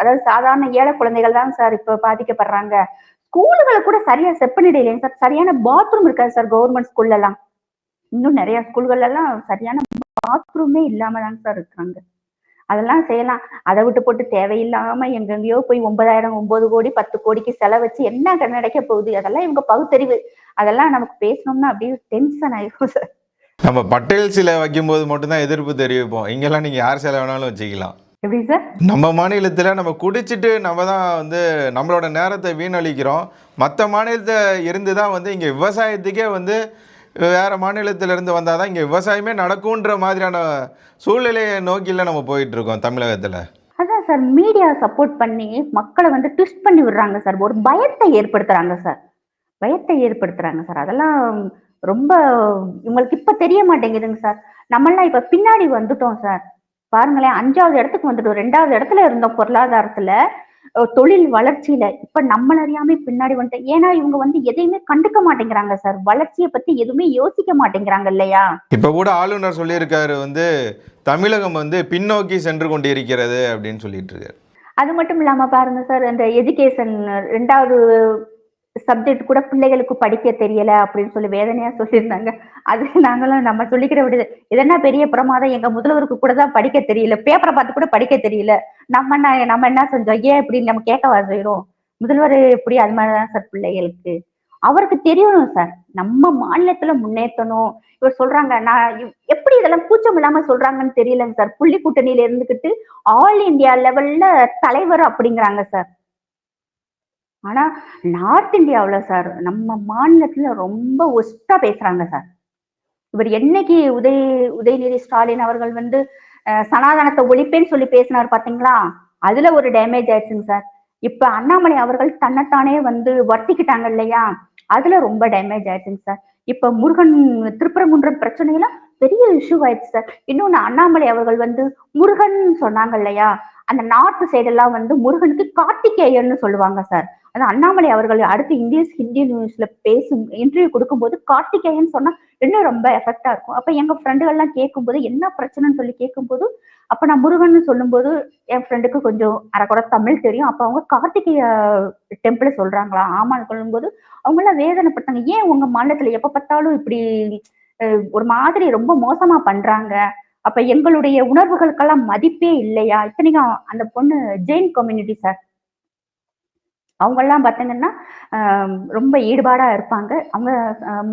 அதாவது சாதாரண ஏழை குழந்தைகள் தான் சார் இப்போ பாதிக்கப்படுறாங்க. ஸ்கூலுகளை கூட சரியா செப்பனிடையிலேங்க சார் சரியான பாத்ரூம் இருக்காது சார் கவர்மெண்ட் ஸ்கூல்ல எல்லாம் இன்னும் நிறைய ஸ்கூல்கள் எல்லாம் சரியான பாத்ரூமே இல்லாம தாங்க சார் இருக்காங்க. அதெல்லாம் செய்யலாம். அதை விட்டு போட்டு தேவையில்லாம எங்கெங்கேயோ போய் ஒன்பதாயிரம் ஒன்பது கோடி பத்து கோடிக்கு செலவச்சு என்ன நடக்க போகுது? அதெல்லாம் இவங்க பகுத்தறிவு. அதெல்லாம் நமக்கு பேசணும்னா அப்படியே டென்ஷன் ஆயிடும் சார் நம்ம பட்டேல் சிலை வைக்கும்போது மட்டும்தான் எதிர்ப்பு தெரிவிப்போம். இங்கெல்லாம் நீங்கள் யார் சிலை வேணாலும் வச்சுக்கலாம். எப்படி சார் நம்ம மாநிலத்தில் நம்ம குடிச்சிட்டு நம்ம தான் வந்து நம்மளோட நேரத்தை வீணடிக்கிறோம் மற்ற மாநிலத்தை இருந்து தான் வந்து இங்கே விவசாயத்துக்கே வந்து வேறு மாநிலத்திலேருந்து வந்தால் தான் இங்கே விவசாயமே நடக்குன்ற மாதிரியான சூழ்நிலையை நோக்கியில் நம்ம போயிட்டுருக்கோம் தமிழகத்தில். அதான் சார் மீடியா சப்போர்ட் பண்ணி மக்களை வந்து ட்விஸ்ட் பண்ணி விடுறாங்க சார். ஒரு பயத்தை ஏற்படுத்துகிறாங்க சார். பயத்தை ஏற்படுத்துகிறாங்க சார். அதெல்லாம் ரொம்ப இவங்களுக்கு இப்போ தெரிய மாட்டேங்குதுங்க சார். நம்மளாம் இப்போ பின்னாடி வந்துட்டோம் சார். பாருங்களேன் அஞ்சாவது இடத்துக்கு வந்துட்டோம். ரெண்டாவது இடத்துல இருந்தோம் பொருளாதாரத்தில். தொழில் வளர்ச்சியில இப்ப நம்மள அறியாம பின்னாடி வந்துட்டோம் ஏன்னா இவங்க வந்து எதையுமே கண்டுக்க மாட்டேங்கிறாங்க சார் வளர்ச்சியை பத்தி எதுவுமே யோசிக்க மாட்டேங்கிறாங்க இல்லையா? இப்போ கூட ஆளுநர் சொல்லியிருக்காரு வந்து தமிழகம் வந்து பின்னோக்கி சென்று கொண்டிருக்கிறது அப்படின்னு சொல்லிட்டு இருக்காரு. அது மட்டும் இல்லாம பாருங்க சார் இந்த எஜுகேஷன் ரெண்டாவது சப்ஜெக்ட் கூட பிள்ளைகளுக்கு படிக்க தெரியல அப்படின்னு சொல்லி வேதனையா சொல்லியிருந்தாங்க. அது நாங்களும் நம்ம சொல்லிக்கிற விடுது இதென்ன பெரிய பிரமாதம் எங்க முதல்வருக்கு கூட தான் படிக்க தெரியல. பேப்பரை பார்த்து கூட படிக்க தெரியல. நம்ம என்ன நம்ம என்ன செஞ்சோம்? ஏன் இப்படி நம்ம கேட்க வரைகிறோம் முதல்வர் எப்படி அது மாதிரிதான் சார் பிள்ளைகளுக்கு? அவருக்கு தெரியணும் சார் நம்ம மாநிலத்துல முன்னேற்றணும். இவர் சொல்றாங்க நான் எப்படி இதெல்லாம் கூச்சம் இல்லாம சொல்றாங்கன்னு தெரியலங்க சார் புள்ளி கூட்டணியில இருந்துகிட்டு ஆல் இந்தியா லெவல்ல தலைவர் அப்படிங்கிறாங்க சார் ஆனா நார்த் இந்தியாவுல சார் நம்ம மாநிலத்துல ரொம்ப ஒஸ்டா பேசுறாங்க சார். இவர் என்னைக்கு உதய உதயநிதி ஸ்டாலின் அவர்கள் வந்து சனாதனத்தை ஒழிப்பேன்னு சொல்லி பேசினார் பாத்தீங்களா? அதுல ஒரு டேமேஜ் ஆயிடுச்சுங்க சார். இப்ப அண்ணாமலை அவர்கள் தன்னைத்தானே வந்து வர்த்திக்கிட்டாங்க இல்லையா? அதுல ரொம்ப டேமேஜ் ஆயிடுச்சுங்க சார். இப்ப முருகன் திருப்பரங்குன்றம் பிரச்சனையில பெரிய இஷ்யூ ஆயிடுச்சு சார். இன்னொன்னு அண்ணாமலை அவர்கள் வந்து முருகன் சொன்னாங்க இல்லையா? அந்த நார்த் சைடெல்லாம் வந்து முருகனுக்கு கார்த்திகேயன்னு சொல்லுவாங்க சார். அது அண்ணாமலை அவர்கள் அடுத்து இங்கிலீஷ் ஹிந்தி நியூஸ்ல பேசும் இன்டர்வியூ கொடுக்கும்போது கார்த்திகேயன் சொன்னா இன்னும் ரொம்ப எஃபெக்டா இருக்கும். அப்ப எங்க ஃப்ரெண்டுகள்லாம் கேட்கும்போது என்ன பிரச்சனைன்னு சொல்லி கேட்கும்போது அப்ப நான் முருகன் சொல்லும்போது என் ஃப்ரெண்டுக்கு கொஞ்சம் அரைக்குறை தமிழ் தெரியும். அப்ப அவங்க கார்த்திகேய டெம்பிள் சொல்றாங்களா ஆமான்னு சொல்லும்போது அவங்க எல்லாம் வேதனைப்பட்டாங்க. ஏன் உங்க மாநிலத்துல எப்ப பார்த்தாலும் இப்படி ஒரு மாதிரி ரொம்ப மோசமா பண்றாங்க? அப்ப எங்களுடைய உணர்வுகளுக்கெல்லாம் மதிப்பே இல்லையா? இத்தனைக்கும் அந்த பொண்ணு ஜெயின் கம்யூனிட்டி சார் அவங்கெல்லாம் பார்த்தீங்கன்னா ரொம்ப ஈடுபாடா இருப்பாங்க. அவங்க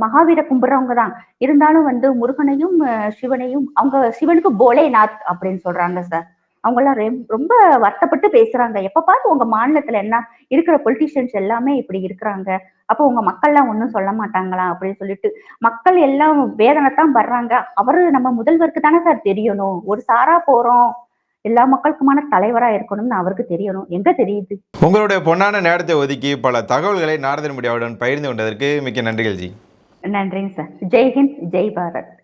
மகாவீர கும்பிட்றவங்க தான். இருந்தாலும் வந்து முருகனையும் சிவனையும் அவங்க சிவனுக்கு போலேநாத் அப்படின்னு சொல்றாங்க சார். அவங்கெல்லாம் ரொம்ப வருத்தப்பட்டு பேசுறாங்க. எப்ப பார்த்து உங்க மாநிலத்துல என்ன இருக்கிற பொலிட்டிஷியன்ஸ் எல்லாமே இப்படி இருக்கிறாங்க. அப்போ உங்க மக்கள்லாம் ஒன்றும் சொல்ல மாட்டாங்களா அப்படின்னு சொல்லிட்டு மக்கள் எல்லாம் வேதனை தான் வர்றாங்க அவரு நம்ம முதல்வருக்கு தானே சார் தெரியணும். ஒரு சாரா போறோம். எல்லா மக்களுக்குமான தலைவரா இருக்கணும்னு அவருக்கு தெரியணும். எங்க தெரியுது? உங்களுடைய பொன்னான நேரத்தை ஒதுக்கி பல தகவல்களை நாரதன் மீடியாவுடன் பகிர்ந்து கொண்டதற்கு மிக்க நன்றிகள் ஜி. நன்றிங்க சார். ஜெய் ஹிந்த் ஜெய் பாரத்.